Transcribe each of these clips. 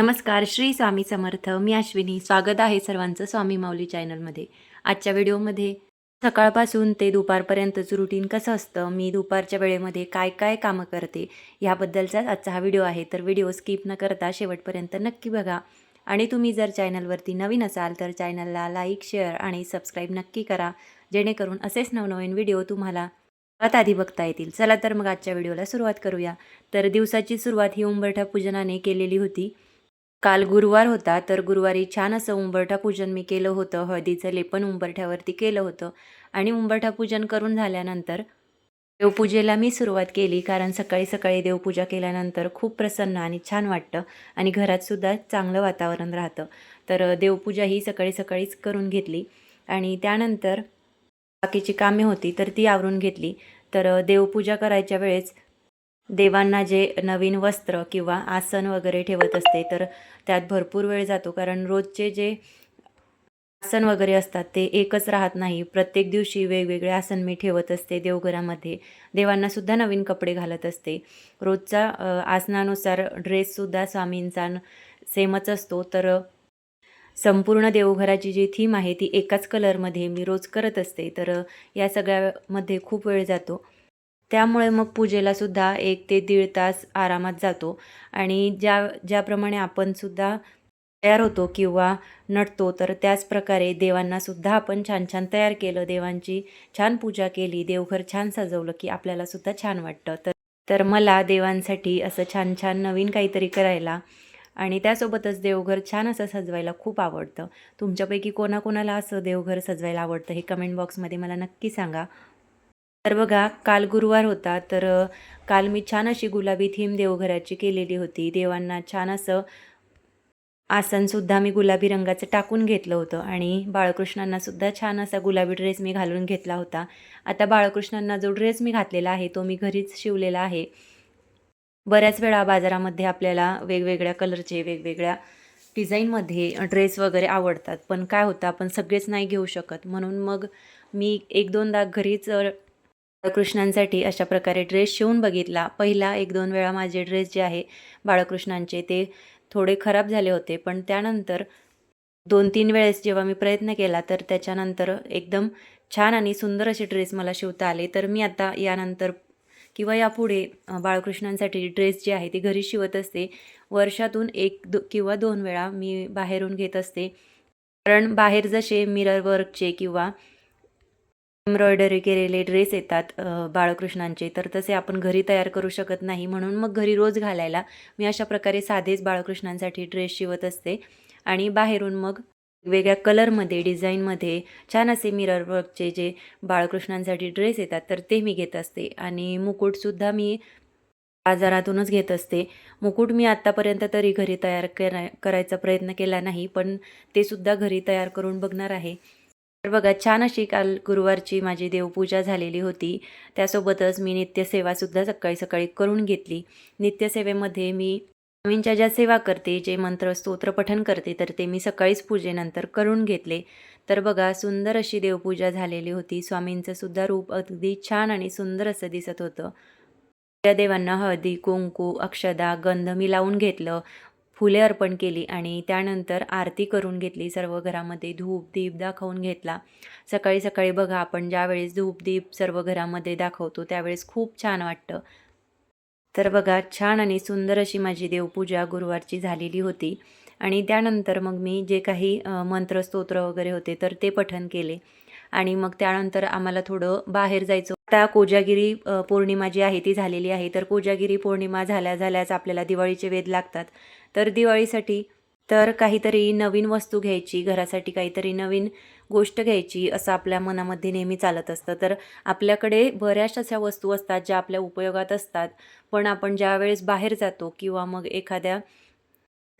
नमस्कार श्री स्वामी समर्थ. मी अश्विनी. स्वागत आहे सर्वांचं स्वामी माऊली चॅनलमध्ये. आजच्या व्हिडिओमध्ये सकाळपासून ते दुपारपर्यंतचं रुटीन कसं असतं मी दुपारच्या वेळेमध्ये काय काय कामं करते ह्याबद्दलचाच आजचा हा व्हिडिओ आहे. तर व्हिडिओ स्किप न करता शेवटपर्यंत नक्की बघा. आणि तुम्ही जर चॅनलवरती नवीन असाल तर चॅनलला लाईक शेअर आणि सबस्क्राईब नक्की करा. जेणेकरून असेच नवनवीन व्हिडिओ तुम्हाला आता आधी बघता येतील. चला तर मग आजच्या व्हिडिओला सुरुवात करूया. तर दिवसाची सुरुवात ही उंबरठा पूजनाने केलेली होती. काल गुरुवार होता तर गुरुवारी छान असं उंबरठा पूजन मी केलं होतं. हळदीचं लेपन उंबरठ्यावरती केलं होतं. आणि उंबरठा पूजन करून झाल्यानंतर देवपूजेला मी सुरुवात केली कारण सकाळी सकाळी देवपूजा केल्यानंतर खूप प्रसन्न आणि छान वाटतं आणि घरातसुद्धा चांगलं वातावरण राहतं. तर देवपूजा ही सकाळी सकाळीच करून घेतली आणि त्यानंतर बाकीची कामे होती तर ती आवरून घेतली. तर देवपूजा करायच्या वेळेस देवांना जे नवीन वस्त्र किंवा आसन वगैरे ठेवत असते तर त्यात भरपूर वेळ जातो. कारण रोजचे जे आसन वगैरे असतात ते एकच राहत नाही. प्रत्येक दिवशी वेगवेगळे आसन मी ठेवत असते देवघरामध्ये. देवांना सुद्धा नवीन कपडे घालत असते. रोजचा आसनानुसार ड्रेससुद्धा स्वामींचा न- सेमच असतो. तर संपूर्ण देवघराची जी थीम आहे ती एकाच कलरमध्ये मी रोज करत असते. तर या सगळ्यामध्ये खूप वेळ जातो. त्यामुळे मग पूजेलासुद्धा एक ते दीड तास आरामात जातो. आणि ज्या ज्याप्रमाणे आपणसुद्धा तयार होतो किंवा नटतो तर त्याच प्रकारे देवांना सुद्धा आपण छान छान तयार केलं. देवांची छान पूजा केली देवघर छान सजवलं की आपल्याला सुद्धा छान वाटतं. तर तर मला देवांसाठी असं छान छान नवीन काहीतरी करायला आणि त्यासोबतच देवघर छान असं सजवायला खूप आवडतं. तुमच्यापैकी कोणाकोणाला असं देवघर सजवायला आवडतं हे कमेंट बॉक्समध्ये मला नक्की सांगा. तर बघा काल गुरुवार होता तर काल मी छान अशी गुलाबी थीम देवघराची केलेली होती. देवांना छान असं आसनसुद्धा मी गुलाबी रंगाचं टाकून घेतलं होतं आणि बाळकृष्णांनासुद्धा छान असा गुलाबी ड्रेस मी घालून घेतला होता. आता बाळकृष्णांना जो ड्रेस मी घातलेला आहे तो मी घरीच शिवलेला आहे. बऱ्याच वेळा बाजारामध्ये आपल्याला वेगवेगळ्या कलरचे वेगवेगळ्या डिझाईनमध्ये ड्रेस वगैरे आवडतात. पण काय होतं आपण सगळेच नाही घेऊ शकत. म्हणून मग मी एक दोनदा घरीच बाळकृष्णांसाठी अशा प्रकारे ड्रेस शिवून बघितला. पहिला एक दोन वेळा माझे ड्रेस जे आहे बाळकृष्णांचे ते थोडे खराब झाले होते. पण त्यानंतर दोन तीन वेळेस जेव्हा मी प्रयत्न केला तर त्याच्यानंतर एकदम छान आणि सुंदर असे ड्रेस मला शिवता आले. तर मी आता यानंतर किंवा यापुढे बाळकृष्णांसाठी ड्रेस जे आहे ते घरी शिवत असते. वर्षातून एक दो किंवा दोन वेळा मी बाहेरून घेत असते. कारण बाहेर जसे मिरर वर्कचे किंवा एम्ब्रॉयडरी केलेले ड्रेस येतात बाळकृष्णांचे तर तसे आपण घरी तयार करू शकत नाही. म्हणून मग घरी रोज घालायला मी अशा प्रकारे साधेच बाळकृष्णांसाठी ड्रेस शिवत असते. आणि बाहेरून मग वेगळ्या कलरमध्ये डिझाईनमध्ये छान असे मिरर वर्कचे जे बाळकृष्णांसाठी ड्रेस येतात तर ते मी घेत असते. आणि मुकुटसुद्धा मी बाजारातूनच घेत असते. मुकुट मी आत्तापर्यंत तरी घरी तयार करा करायचा प्रयत्न केला नाही पण ते सुद्धा घरी तयार करून बघणार आहे. तर बघा छान अशी काल गुरुवारची माझी देवपूजा झालेली होती. त्यासोबतच मी नित्यसेवासुद्धा सकाळी सकाळी करून घेतली. नित्यसेवेमध्ये मी स्वामींच्या ज्या सेवा करते जे मंत्र स्तोत्र करते तर ते मी सकाळीच पूजेनंतर करून घेतले. तर बघा सुंदर अशी देवपूजा झालेली होती. स्वामींचं सुद्धा रूप अगदी छान आणि सुंदर असं दिसत होतं. त्या देवांना हळदी कुंकू अक्षदा गंध मी लावून घेतलं. फुले अर्पण केली आणि त्यानंतर आरती करून घेतली. सर्व घरामध्ये धूप दीप दाखवून घेतला. सकाळी सकाळी बघा आपण ज्यावेळेस धूप दीप सर्व घरामध्ये दाखवतो त्यावेळेस खूप छान वाटतं. तर बघा छान आणि सुंदर अशी माझी देवपूजा गुरुवारची झालेली होती. आणि त्यानंतर मग मी जे काही मंत्रस्तोत्र मंत्र स्तोत्र वगैरे होते तर ते पठन केले. आणि मग त्यानंतर आम्हाला थोडं बाहेर जायचं. आता कोजागिरी पौर्णिमा जी आहे ती झालेली आहे. तर कोजागिरी पौर्णिमा झाल्या झाल्याच आपल्याला दिवाळीचे वेध लागतात. तर दिवाळीसाठी तर काहीतरी नवीन वस्तू घ्यायची घरासाठी काहीतरी नवीन गोष्ट घ्यायची असं आपल्या मनामध्ये नेहमी चालत असतं. तर आपल्याकडे बऱ्याच अशा वस्तू असतात ज्या आपल्या उपयोगात असतात. पण आपण ज्या वेळेस बाहेर जातो किंवा मग एखाद्या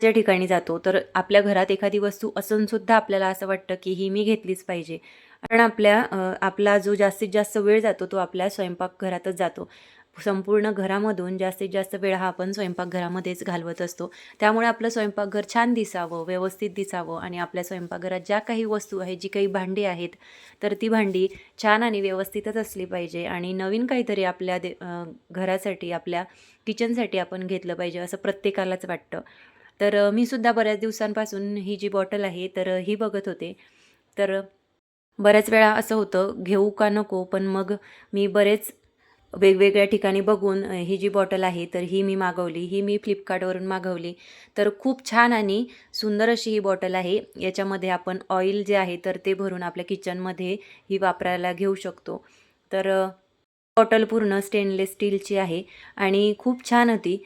ज्या ठिकाणी जातो तर आपल्या घरात एखादी वस्तू असूनसुद्धा आपल्याला असं वाटतं की ही मी घेतलीच पाहिजे. कारण आपल्या आपला जो जास्तीत जास्त वेळ जातो तो आपल्या स्वयंपाकघरातच जातो. संपूर्ण घरामधून जास्तीत जास्त वेळ हा आपण स्वयंपाकघरामध्येच घालवत असतो. त्यामुळे आपलं स्वयंपाकघर छान दिसावं व्यवस्थित दिसावं आणि आपल्या स्वयंपाकघरात ज्या काही वस्तू आहेत जी काही भांडी आहेत तर ती भांडी छान आणि व्यवस्थितच असली पाहिजे आणि नवीन काहीतरी आपल्या दे घरासाठी आपल्या किचनसाठी आपण घेतलं पाहिजे असं प्रत्येकालाच वाटतं. तर मी सुद्धा बऱ्याच दिवसांपासून ही जी बॉटल आहे तर ही बघत होते. तर बऱ्याच वेळा असं होतं घेऊ का नको पण मग मी बरेच वेगवेगळ्या ठिकाणी बघून ही जी बॉटल आहे तर ही मी मागवली ही मी फ्लिपकार्टवरून मागवली. तर खूप छान आणि सुंदर अशी ही बॉटल आहे. याच्यामध्ये आपण ऑइल जे आहे तर ते भरून आपल्या किचनमध्ये ही वापरायला घेऊ शकतो. तर बॉटल पूर्ण स्टेनलेस स्टीलची आहे आणि खूप छान होती.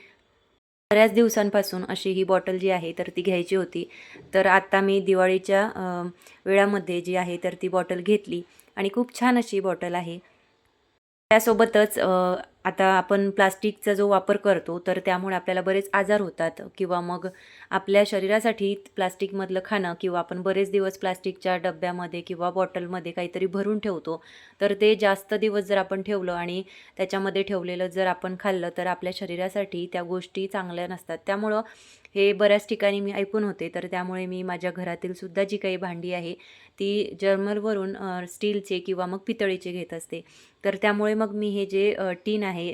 बऱ्याच दिवसांपासून अशी ही बॉटल जी आहे तर ती घ्यायची होती. तर आत्ता मी दिवाळीच्या वेळामध्ये जी आहे तर ती बॉटल घेतली आणि खूप छान अशी बॉटल आहे. त्यासोबतच आता आपण प्लास्टिकचा जो वापर करतो तर त्यामुळे आपल्याला बरेच आजार होतात किंवा मग आपल्या शरीरासाठी प्लास्टिकमधलं खाणं किंवा आपण बरेच दिवस प्लास्टिकच्या डब्यामध्ये किंवा बॉटलमध्ये काहीतरी भरून ठेवतो तर ते जास्त दिवस जर आपण ठेवलं आणि त्याच्यामध्ये ठेवलेलं जर आपण खाल्लं तर आपल्या शरीरासाठी त्या गोष्टी चांगल्या नसतात. त्यामुळं हे बऱ्याच ठिकाणी मी ऐकून होते. तर त्यामुळे मी माझ्या घरातील सुद्धा जी काही भांडी आहे ती जर्मलवरून स्टीलचे किंवा मग पितळीचे घेत असते. तर त्यामुळे मग मी हे जे टीन आहे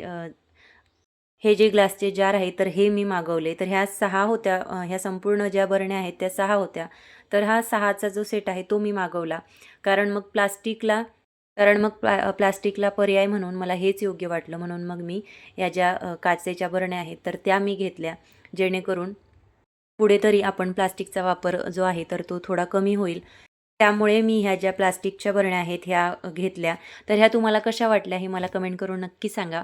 हे जे ग्लासचे जार आहे तर हे मी मागवले. तर ह्या सहा होत्या ह्या संपूर्ण ज्या बरण्या आहेत त्या सहा होत्या. तर हा सहाचा जो सेट आहे तो मी मागवला. कारण मग प्लास्टिकला कारण मग प्ला प्लास्टिकला पर्याय म्हणून मला हेच योग्य वाटलं. म्हणून मग मी या ज्या काचेच्या बरण्या आहेत तर त्या मी घेतल्या. जेणेकरून पुढे तरी आपण प्लास्टिकचा वापर जो आहे तर तो थोडा कमी होईल. त्यामुळे मी ह्या ज्या प्लास्टिकच्या बरण्या आहेत ह्या घेतल्या. तर ह्या तुम्हाला कशा वाटल्या हे मला कमेंट करून नक्की सांगा.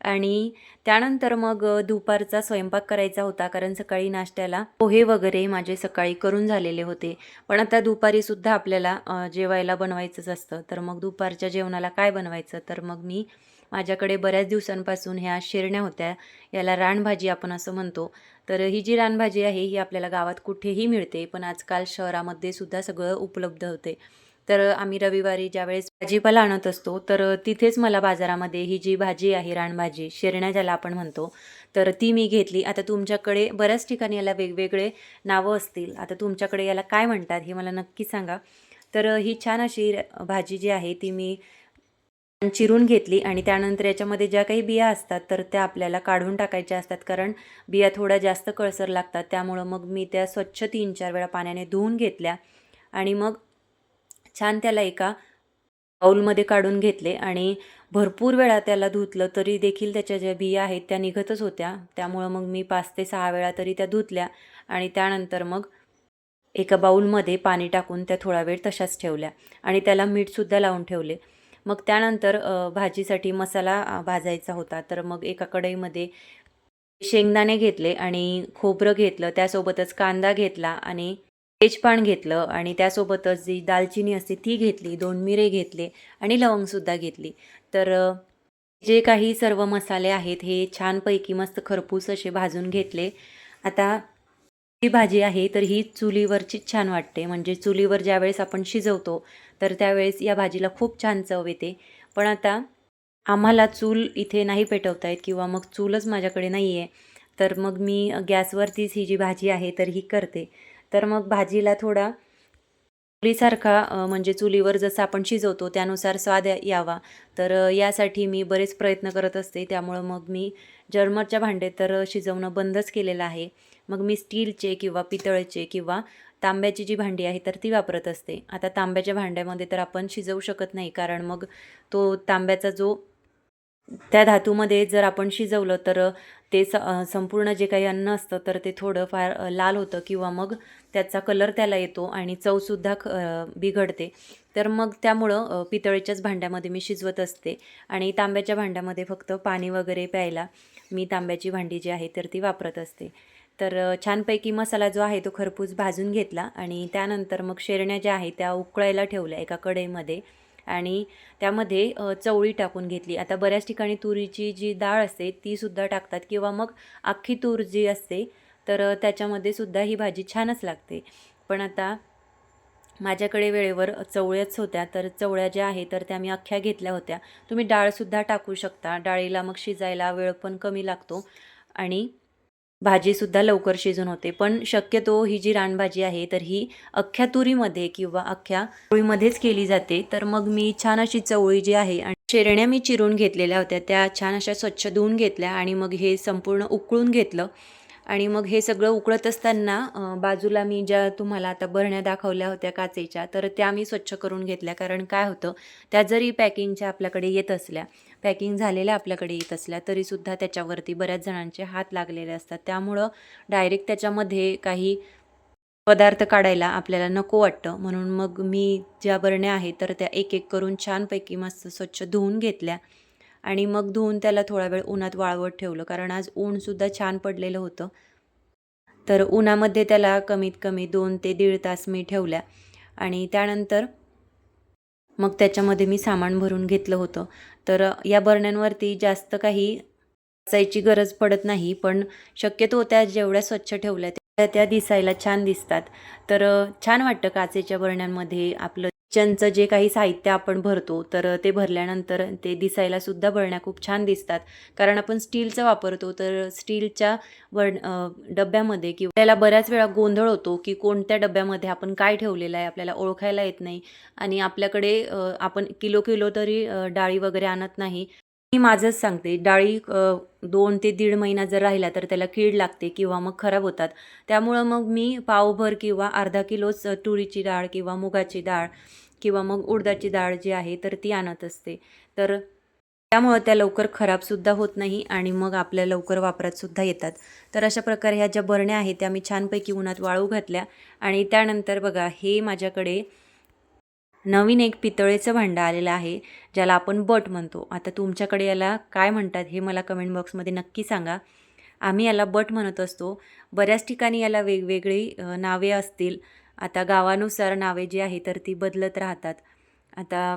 आणि त्यानंतर मग दुपारचा स्वयंपाक करायचा होता कारण सकाळी नाश्त्याला पोहे वगैरे माझे सकाळी करून झालेले होते. पण आता दुपारीसुद्धा आपल्याला जेवायला बनवायचंच असतं. तर मग दुपारच्या जेवणाला काय बनवायचं? तर मग मी माझ्याकडे बऱ्याच दिवसांपासून ह्या शिरण्या होत्या. याला रानभाजी आपण असं म्हणतो. तर ही जी रानभाजी आहे ही आपल्याला गावात कुठेही मिळते पण आजकाल शहरामध्ये सुद्धा सगळं उपलब्ध होते. तर आम्ही रविवारी ज्यावेळेस भाजीपाला आणत असतो तर तिथेच मला बाजारामध्ये ही जी भाजी आहे रानभाजी शिरण्या ज्याला आपण म्हणतो तर ती मी घेतली. आता तुमच्याकडे बऱ्याच ठिकाणी याला वेगवेगळे नावं असतील. आता तुमच्याकडे याला काय म्हणतात हे मला नक्की सांगा. तर ही छान अशी भाजी जी आहे ती मी चिरून घेतली आणि त्यानंतर याच्यामध्ये ज्या काही बिया असतात तर त्या आपल्याला काढून टाकायच्या असतात. कारण बिया थोड्या जास्त कळसर लागतात. त्यामुळं मग मी त्या स्वच्छ तीन चार वेळा पाण्याने धुवून घेतल्या आणि मग छान त्याला एका बाऊलमध्ये काढून घेतले आणि भरपूर वेळा त्याला धुतलं तरी देखील त्याच्या ज्या बिया आहेत त्या निघतच होत्या. त्यामुळं मग मी पाच ते सहा वेळा तरी त्या धुतल्या आणि त्यानंतर मग एका बाऊलमध्ये पाणी टाकून त्या थोडा वेळ तशाच ठेवल्या आणि त्याला मीठसुद्धा लावून ठेवले. मग त्यानंतर भाजीसाठी मसाला भाजायचा होता. तर मग एका कढईमध्ये शेंगदाणे घेतले आणि खोबरं घेतलं. त्यासोबतच कांदा घेतला आणि तेजपान घेतलं आणि त्यासोबतच जी दालचिनी असते ती घेतली दोन मिरे घेतले आणि लवंगसुद्धा घेतली. तर जे काही सर्व मसाले आहेत हे छानपैकी मस्त खरपूस असे भाजून घेतले. आता ही भाजी आहे तर ही चुलीवरचीच छान वाटते. म्हणजे चुलीवर ज्यावेळेस आपण शिजवतो तर त्यावेळेस या भाजीला खूप छान चव येते. पण आता आम्हाला चूल इथे नाही पेटवता येत किंवा मग चूलच माझ्याकडे नाही आहे तर मग मी गॅसवरतीच ही जी भाजी आहे तर ही करते. तर मग भाजीला थोडा चुलीसारखा म्हणजे चुलीवर जसं आपण शिजवतो त्यानुसार स्वाद यावा. तर यासाठी मी बरेच प्रयत्न करत असते. त्यामुळं मग मी जर्मरच्या भांडे तर शिजवणं बंदच केलेलं आहे. मग मी स्टीलचे किंवा पितळचे किंवा तांब्याची जी भांडी आहे तर ती वापरत असते. आता तांब्याच्या भांड्यामध्ये तर आपण शिजवू शकत नाही कारण मग तो तांब्याचा जो त्या धातूमध्ये जर आपण शिजवलं तर ते स संपूर्ण जे काही अन्न असतं तर ते थोडं फार लाल होतं किंवा मग त्याचा कलर त्याला येतो आणि चवसुद्धा ख बिघडते. तर मग त्यामुळं पितळेच्याच भांड्यामध्ये मी शिजवत असते आणि तांब्याच्या भांड्यामध्ये फक्त पाणी वगैरे प्यायला मी तांब्याची भांडी जी आहे तर ती वापरत असते. तर छानपैकी मसाला जो आहे तो खरपूस भाजून घेतला आणि त्यानंतर मग शेरण्या ज्या आहेत त्या उकळायला ठेवल्या एका कढईमध्ये आणि त्यामध्ये चवळी टाकून घेतली. आता बऱ्याच ठिकाणी तुरीची जी डाळ असते तीसुद्धा टाकतात किंवा मग अख्खी तूर जी असते तर त्याच्यामध्ये सुद्धा ही भाजी छानच लागते. पण आता माझ्याकडे वेळेवर चवळ्याच होत्या तर चवळ्या ज्या आहे तर त्या मी अख्ख्या घेतल्या होत्या. तुम्ही डाळसुद्धा टाकू शकता. डाळीला मग शिजायला वेळ पण कमी लागतो आणि भाजीसुद्धा लवकर शिजून होते. पण शक्यतो ही जी रानभाजी आहे तर ही अख्ख्या तुरीमध्ये किंवा अख्ख्या पोळीमध्येच केली जाते. तर मग मी छान अशी चवळी जी आहे आणि शेरण्या मी चिरून घेतलेल्या होत्या. त्या छान अशा स्वच्छ धुवून घेतल्या आणि मग हे संपूर्ण उकळून घेतलं. आणि मग हे सगळं उकळत असताना बाजूला मी ज्या तुम्हाला आता बरण्या दाखवल्या होत्या काचेच्या तर त्या मी स्वच्छ करून घेतल्या. कारण काय होतं त्या जरी पॅकिंगच्या आपल्याकडे येत असल्या पॅकिंग झालेल्या आपल्याकडे येत असल्या तरीसुद्धा त्याच्यावरती बऱ्याच जणांचे हात लागलेले असतात. त्यामुळं डायरेक्ट त्याच्यामध्ये काही पदार्थ काढायला आपल्याला नको वाटतं. म्हणून मग मी ज्या बरण्या आहेत तर त्या एक एक करून छानपैकी मस्त स्वच्छ धुवून घेतल्या. आणि मग धुवून त्याला थोडा वेळ उन्हात वाळवत ठेवलं. कारण आज ऊनसुद्धा छान पडलेलं होतं. तर उन्हामध्ये त्याला कमीत कमी दोन ते दीड तास मी ठेवल्या. आणि त्यानंतर मग त्याच्यामध्ये मी सामान भरून घेतलं होतं. तर या बरण्यांवरती जास्त काही वाचायची गरज पडत नाही. पण शक्यतो त्या जेवढ्या स्वच्छ ठेवल्या त्या दिसायला छान दिसतात. तर छान वाटतं काचेच्या बरण्यांमध्ये आपलं किचनचं जे काही साहित्य आपण भरतो तर ते भरल्यानंतर ते दिसायला सुद्धा बरण्या खूप छान दिसतात. कारण आपण स्टीलचं वापरतो तर स्टीलच्या बर् डब्यामध्ये किंवा आपल्याला बऱ्याच वेळा गोंधळ होतो की कोणत्या डब्यामध्ये आपण काय ठेवलेलं आहे आपल्याला ओळखायला येत नाही. आणि आपल्याकडे आपण किलो किलो तरी डाळी वगैरे आणत नाही. मी माझंच सांगते. डाळी दोन ते दीड महिना जर राहिला तर त्याला कीड लागते किंवा मग खराब होतात. त्यामुळं मग मी पावभर किंवा अर्धा किलोच तुरीची डाळ किंवा मुगाची डाळ किंवा मग उडदाची डाळ जी आहे तर ती आणत असते. तर त्यामुळं त्या लवकर खराबसुद्धा होत नाही आणि मग आपल्या लवकर वापरातसुद्धा येतात. तर अशा प्रकारे ह्या ज्या बरण्या आहेत त्या मी छानपैकी उन्हात वाळू घातल्या आणि त्यानंतर बघा हे माझ्याकडे नवीन एक पितळेचं भांडं आलेलं आहे ज्याला आपण बट म्हणतो. आता तुमच्याकडे याला काय म्हणतात हे मला कमेंट बॉक्समध्ये नक्की सांगा. आम्ही याला बट म्हणत असतो. बऱ्याच ठिकाणी याला वेगवेगळी नावे असतील. आता गावानुसार नावे जी आहे तर ती बदलत राहतात. आता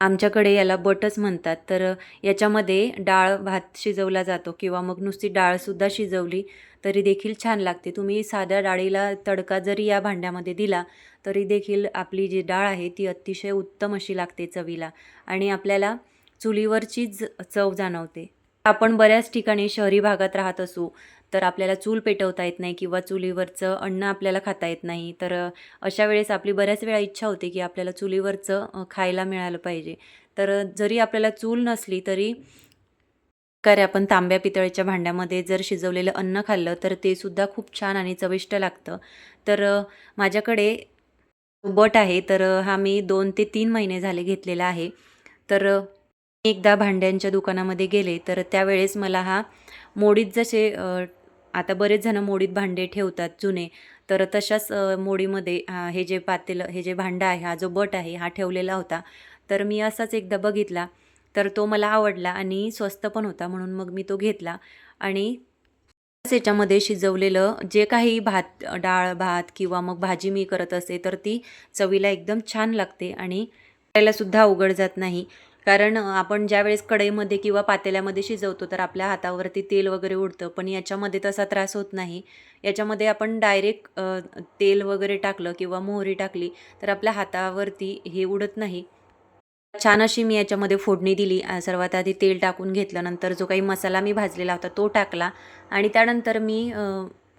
आमच्याकडे याला बटच म्हणतात. तर याच्यामध्ये डाळ भात शिजवला जातो किंवा मग नुसती डाळसुद्धा शिजवली तरी देखील छान लागते. तुम्ही साध्या डाळीला तडका जरी या भांड्यामध्ये दिला तरी देखील आपली जी डाळ आहे ती अतिशय उत्तम अशी लागते चवीला आणि आपल्याला चुलीवरचीच चव जाणवते. आपण बऱ्याच ठिकाणी शहरी भागात राहत असू तर आपल्याला चूल पेटवता येत नाही किंवा चुलीवरचं अन्न आपल्याला खाता येत नाही. तर अशा वेळेस आपली बऱ्याच वेळा इच्छा होते की आपल्याला चुलीवरचं खायला मिळालं पाहिजे. तर जरी आपल्याला चूल नसली तरी कारण आपण तांब्या पितळेच्या भांड्यामध्ये जर शिजवलेलं अन्न खाल्लं तर ते सुद्धा खूप छान आणि चविष्ट लागतं. तर माझ्याकडे बट आहे तर हा मी दोन ते तीन महिने झाले घेतलेला आहे. तर मी एकदा भांड्यांच्या दुकानामध्ये गेले तर त्यावेळेस मला हा मोडीत जसे आता बरेच जण मोडीत भांडे ठेवतात जुने तर तशाच मोडीमध्ये हे जे पातेलं हे जे भांडं आहे हा जो बट आहे हा ठेवलेला होता. तर मी असाच एकदा बघितला. तर तो मला आवडला आणि स्वस्त पण होता म्हणून मग मी तो घेतला. आणि याच्यामध्ये शिजवलेलं जे काही भात डाळ भात किंवा मग भाजी मी करत असते तर ती चवीला एकदम छान लागते आणि करायला सुद्धा अवघड जात नाही. कारण आपण ज्यावेळेस कढईमध्ये किंवा पातेल्यामध्ये शिजवतो तर आपल्या हातावरती तेल वगैरे उडतं पण याच्यामध्ये तसा त्रास होत नाही. याच्यामध्ये आपण डायरेक्ट तेल वगैरे टाकलं किंवा मोहरी टाकली तर आपल्या हातावरती हे उडत नाही. छान अशी मी याच्यामध्ये फोडणी दिली. सर्वात आधी तेल टाकून घेतलं नंतर जो काही मसाला मी भाजलेला होता तो टाकला. आणि त्यानंतर मी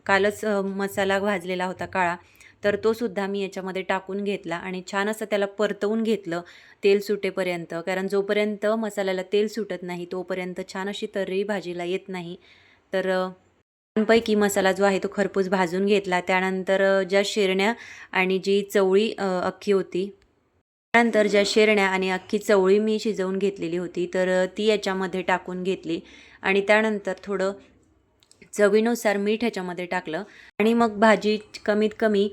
कालच मसाला भाजलेला होता काळा तर तो सुद्धा मी याच्यामध्ये टाकून घेतला आणि छान असं त्याला परतवून घेतलं तेल सुटेपर्यंत. कारण जोपर्यंत मसाल्याला तेल सुटत नाही तोपर्यंत छान अशी तर्री भाजीला येत नाही. तर अ, छानपैकी मसाला जो आहे तो खरपूस भाजून घेतला. त्यानंतर ज्या शिरण्या आणि जी चवळी अख्खी होती त्यानंतर ज्या शेरण्या आणि अख्खी चवळी मी शिजवून घेतलेली होती तर ती याच्यामध्ये टाकून घेतली. आणि त्यानंतर थोडं चवीनुसार मीठ ह्याच्यामध्ये टाकलं. आणि मग भाजी कमीत कमी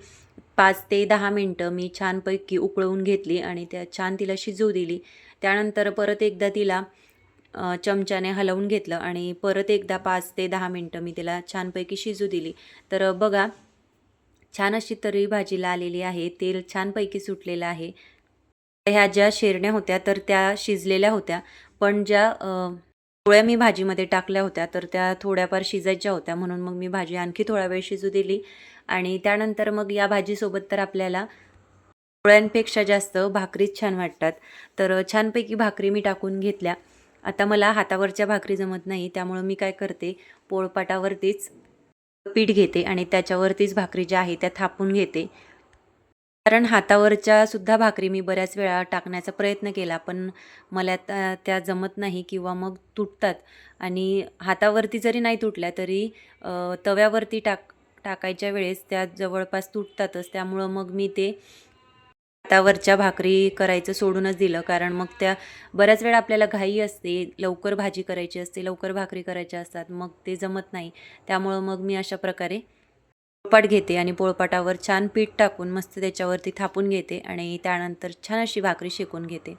पाच ते दहा मिनटं मी छानपैकी उकळवून घेतली आणि त्या छान तिला शिजवू दिली. त्यानंतर परत एकदा तिला चमच्याने हलवून घेतलं आणि परत एकदा पाच ते दहा मिनटं मी तिला छानपैकी शिजू दिली. तर बघा छान अशी तरी भाजीला आलेली आहे. तेल छानपैकी सुटलेलं आहे. ह्या ज्या शेरण्या होत्या तर त्या शिजलेल्या होत्या. पण ज्या पोळ्या मी भाजीमध्ये टाकल्या होत्या तर त्या थोड्याफार शिजायच्या होत्या. म्हणून मग मी भाजी आणखी थोडा वेळ शिजू दिली. आणि त्यानंतर मग या भाजीसोबत तर आपल्याला पोळ्यांपेक्षा जास्त भाकरीच छान वाटतात. तर छानपैकी भाकरी मी टाकून घेतल्या. आता मला हातावरच्या भाकरी जमत नाही त्यामुळं मी काय करते पोळपाटावरतीच पीठ घेते आणि त्याच्यावरतीच भाकरी ज्या आहे त्या थापून घेते. कारण हातावरच्या सुद्धा भाकरी मी बऱ्याच वेळा टाकण्याचा प्रयत्न केला पण मला त्या त्या जमत नाही किंवा मग तुटतात. आणि हातावरती जरी नाही तुटल्या तरी तव्यावरती टाक टाकायच्या वेळेस त्या जवळपास तुटतातच. त्यामुळं मग मी ते हातावरच्या भाकरी करायचं सोडूनच दिलं. कारण मग त्या बऱ्याच वेळा आपल्याला घाई असते लवकर भाजी करायची असते लवकर भाकरी करायच्या असतात मग ते जमत नाही. त्यामुळं मग मी अशा प्रकारे पोळपाट घेते आणि पोळपाटावर छान पीठ टाकून मस्त त्याच्यावरती थापून घेते आणि त्यानंतर छान अशी भाकरी शेकून घेते.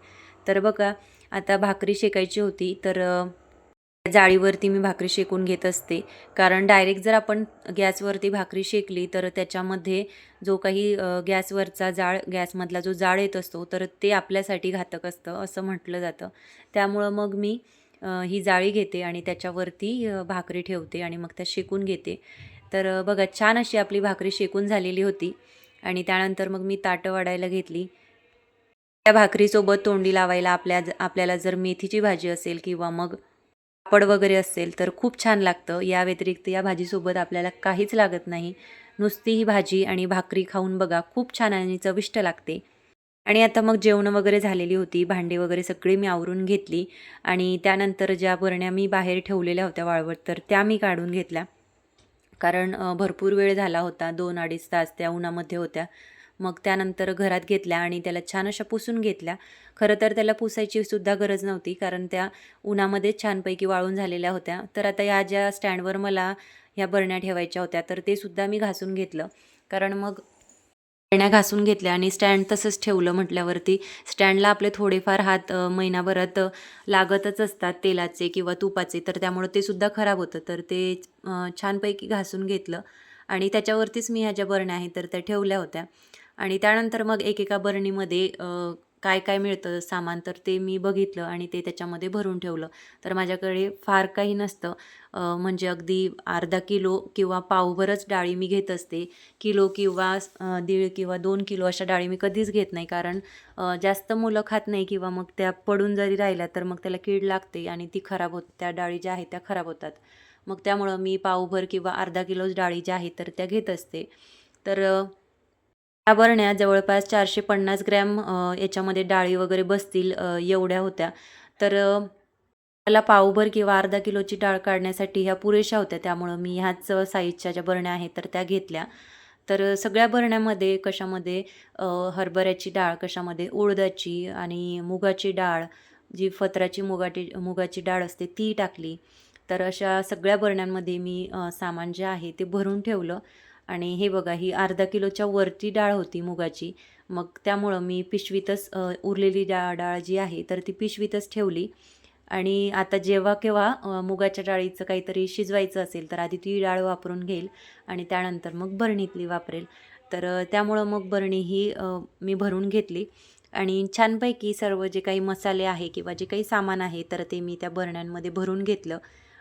तर बघा आता भाकरी शेकायची होती तर जाळीवरती मी भाकरी शेकून घेत असते. कारण डायरेक्ट जर आपण गॅसवरती भाकरी शेकली तर त्याच्यामध्ये जो काही गॅसवरचा जाळ गॅसमधला जो जाळ येत असतो तर ते आपल्यासाठी घातक असतं असं म्हटलं जातं. त्यामुळं मग मी ही जाळी घेते आणि त्याच्यावरती भाकरी ठेवते आणि मग त्या शेकून घेते. तर बघा छान अशी आपली भाकरी शेकून झालेली होती आणि त्यानंतर मग मी ताटं वाढायला घेतली. त्या भाकरीसोबत तोंडी लावायला आपल्या आपल्याला जर मेथीची भाजी असेल किंवा मग पापड वगैरे असेल तर खूप छान लागतं. या व्यतिरिक्त या भाजीसोबत आपल्याला काहीच लागत नाही. नुसती ही भाजी आणि भाकरी खाऊन बघा खूप छान आणि चविष्ट लागते. आणि आता मग जेवणं वगैरे झालेली होती. भांडी वगैरे सगळी मी आवरून घेतली आणि त्यानंतर ज्या बरण्या मी बाहेर ठेवलेल्या होत्या वाळवत तर त्या मी काढून घेतल्या. कारण भरपूर वेळ झाला होता दोन अडीच तास त्या उन्हामध्ये होत्या. मग त्यानंतर घरात घेतल्या आणि त्याला छान अशा पुसून घेतल्या. खरं तर त्याला पुसायची सुद्धा गरज नव्हती कारण त्या उन्हामध्ये छानपैकी वाळून झालेल्या होत्या. तर आता या ज्या स्टँडवर मला ह्या बरण्या ठेवायच्या होत्या तर ते सुद्धा मी घासून घेतलं. कारण मग बरण्या घासून घेतल्या आणि स्टँड तसंच ठेवलं म्हटल्यावरती स्टँडला आपले थोडेफार हात महिनाभरात लागतच असतात तेलाचे किंवा तुपाचे तर त्यामुळं ते सुद्धा खराब होतं. तर ते छानपैकी घासून घेतलं आणि त्याच्यावरतीच मी ह्या ज्या बरण्या आहेत तर त्या ठेवल्या होत्या. आणि त्यानंतर मग एकेका बरणीमध्ये काय काय मिळतं सामान तर ते मी बघितलं आणि ते त्याच्यामध्ये भरून ठेवलं. तर माझ्याकडे फार काही नसतं. म्हणजे अगदी अर्धा किलो किंवा पावभरच डाळी मी घेत असते. किलो किंवा दीड किंवा दोन किलो अशा डाळी मी कधीच घेत नाही. कारण जास्त मुलं खात नाही किंवा मग त्या पडून जरी राहिल्या तर मग त्याला कीड लागते आणि ती खराब होत त्या डाळी ज्या आहेत त्या खराब होतात. मग त्यामुळं मी पावभर किंवा अर्धा किलोच डाळी ज्या आहेत तर त्या घेत असते. तर त्या बरण्या जवळपास चारशे पन्नास ग्रॅम याच्यामध्ये डाळी वगैरे बसतील एवढ्या होत्या. तर मला पावभर किंवा अर्धा किलोची डाळ काढण्यासाठी ह्या पुरेशा होत्या. त्यामुळं मी ह्याच साईजच्या ज्या बरण्या आहेत तर त्या घेतल्या. तर सगळ्या बरण्यामध्ये कशामध्ये हरभऱ्याची डाळ कशामध्ये उडदाची आणि मुगाची डाळ जी फत्राची मुगाटी मुगाची डाळ असते ती टाकली. तर अशा सगळ्या बरण्यांमध्ये मी सामान जे आहे ते भरून ठेवलं. आणि हे बघा ही अर्धा किलोच्या वरती डाळ होती मुगाची. मग त्यामुळं मी पिशवीतच उरलेली डाळ डाळ जी आहे तर ती पिशवीतच ठेवली. आणि आता जेव्हा केव्हा मुगाच्या डाळीचं काहीतरी शिजवायचं असेल तर आधी ती डाळ वापरून घेईल आणि त्यानंतर मग बरणीतली वापरेल. तर त्यामुळं मग बरणी ही मी भरून घेतली. आणि छानपैकी सर्व जे काही मसाले आहे किंवा जे काही सामान आहे तर ते मी त्या बरण्यांमध्ये भरून घेतलं.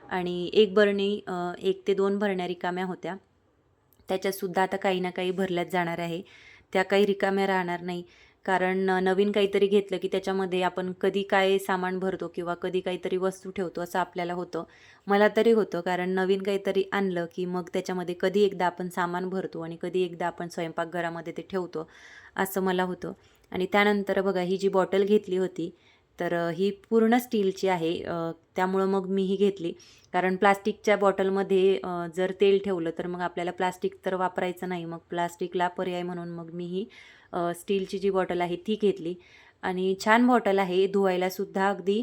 आणि एक बरणी एक ते दोन भरण्या रिकाम्या होत्या. त्याच्यातसुद्धा आता काही ना काही भरल्याच जाणार आहे. त्या काही रिकाम्या राहणार नाही. कारण नवीन काहीतरी घेतलं की त्याच्यामध्ये आपण कधी काय सामान भरतो किंवा कधी काहीतरी वस्तू ठेवतो असं आपल्याला होतं. मला तरी होतं कारण नवीन काहीतरी आणलं की मग त्याच्यामध्ये कधी एकदा आपण सामान भरतो आणि कधी एकदा आपण स्वयंपाकघरामध्ये ते ठेवतो असं मला होतं. आणि त्यानंतर बघा ही जी बॉटल घेतली होती तर ही पूर्ण स्टीलची आहे. त्यामुळं मग मी ही घेतली. कारण प्लास्टिकच्या बॉटलमध्ये जर तेल ठेवलं तर मग आपल्याला प्लास्टिक तर वापरायचं नाही. मग प्लास्टिकला पर्याय म्हणून मग मी ही स्टीलची जी बॉटल आहे ती घेतली. आणि छान बॉटल आहे. धुवायलासुद्धा अगदी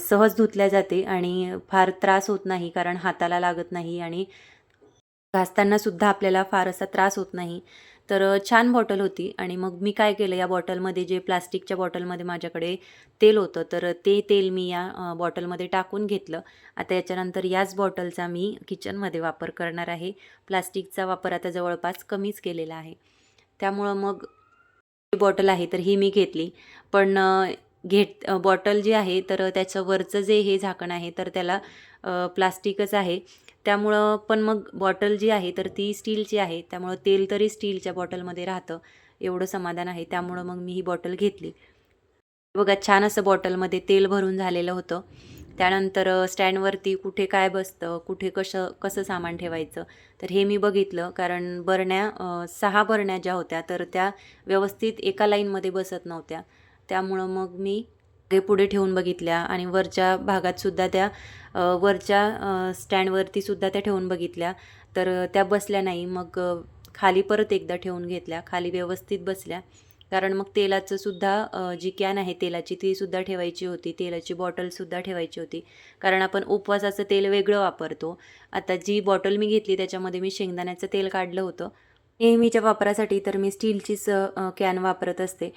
सहज धुतल्या जाते आणि फार त्रास होत नाही कारण हाताला लागत नाही आणि घासताना सुद्धा आपल्याला फार असा त्रास होत नाही. तर छान बॉटल होती आणि मग मी काय केलं या बॉटलमध्ये जे प्लास्टिकच्या बॉटलमध्ये माझ्याकडे तेल होतं तर ते तेल मी या बॉटलमध्ये टाकून घेतलं. आता याच्यानंतर याच बॉटलचा मी किचनमध्ये वापर करणार आहे. प्लास्टिकचा वापर आता जवळपास कमीच केलेला आहे. त्यामुळं मग बॉटल आहे तर ही मी घेतली. पण घेत बॉटल जी आहे तर त्याचं वरचं जे हे झाकण आहे तर त्याला प्लास्टिकच आहे. त्यामुळं पण मग बॉटल जी आहे तर ती स्टीलची आहे. त्यामुळं तेल तरी स्टीलच्या बॉटलमध्ये राहतं. एवढं समाधान आहे. त्यामुळं मग मी ही बॉटल घेतली. बघा छान असं बॉटलमध्ये तेल भरून झालेलं होतं. त्यानंतर स्टँडवरती कुठे काय बसतं कुठे कसं कसं सामान ठेवायचं तर हे मी बघितलं. कारण बरण्या सहा बरण्या ज्या होत्या तर त्या व्यवस्थित एका लाईनमध्ये बसत नव्हत्या. त्यामुळं मग मी मागे पुढे ठेवून बघितल्या आणि वरच्या भागात सुद्धा त्या वरच्या स्टँडवरती सुद्धा त्या ठेवून बघितल्या. तर त्या बसल्या नाही. मग खाली परत एकदा ठेवून घेतल्या. खाली व्यवस्थित बसल्या. कारण मग तेलाचं सुद्धा जी कॅन आहे तेलाची ती सुद्धा ठेवायची होती. तेलाची बॉटलसुद्धा ठेवायची होती. कारण आपण उपवासाचं तेल वेगळं वापरतो. आता जी बॉटल मी घेतली त्याच्यामध्ये मी शेंगदाण्याचं तेल काढलं होतं. नेहमीच्या वापरासाठी तर मी स्टीलचीच कॅन वापरत असते.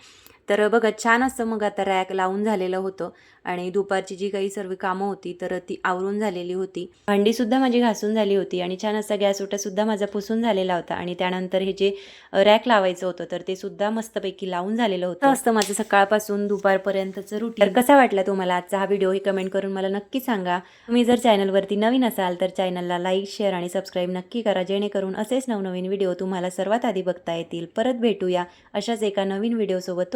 तर बघा छान असं मग आता रॅक लावून झालेलं होतं आणि दुपारची जी काही सर्व कामं होती तर ती आवरून झालेली होती. भांडीसुद्धा माझी घासून झाली होती आणि छान असा गॅस सुद्धा माझा पुसून झालेला होता आणि त्यानंतर हे जे रॅक लावायचं होतं तर ते सुद्धा मस्तपैकी लावून झालेलं होतं. असतं माझं सकाळपासून दुपारपर्यंतचं रुटीन तर कसा वाटला तुम्हाला आजचा हा व्हिडिओ हे कमेंट करून मला नक्की सांगा. तुम्ही जर चॅनलवरती नवीन असाल तर चॅनलला लाईक शेअर आणि सबस्क्राईब नक्की करा जेणेकरून असेच नवनवीन व्हिडिओ तुम्हाला सर्वात आधी बघता येतील. परत भेटूया अशाच एका नवीन व्हिडिओसोबत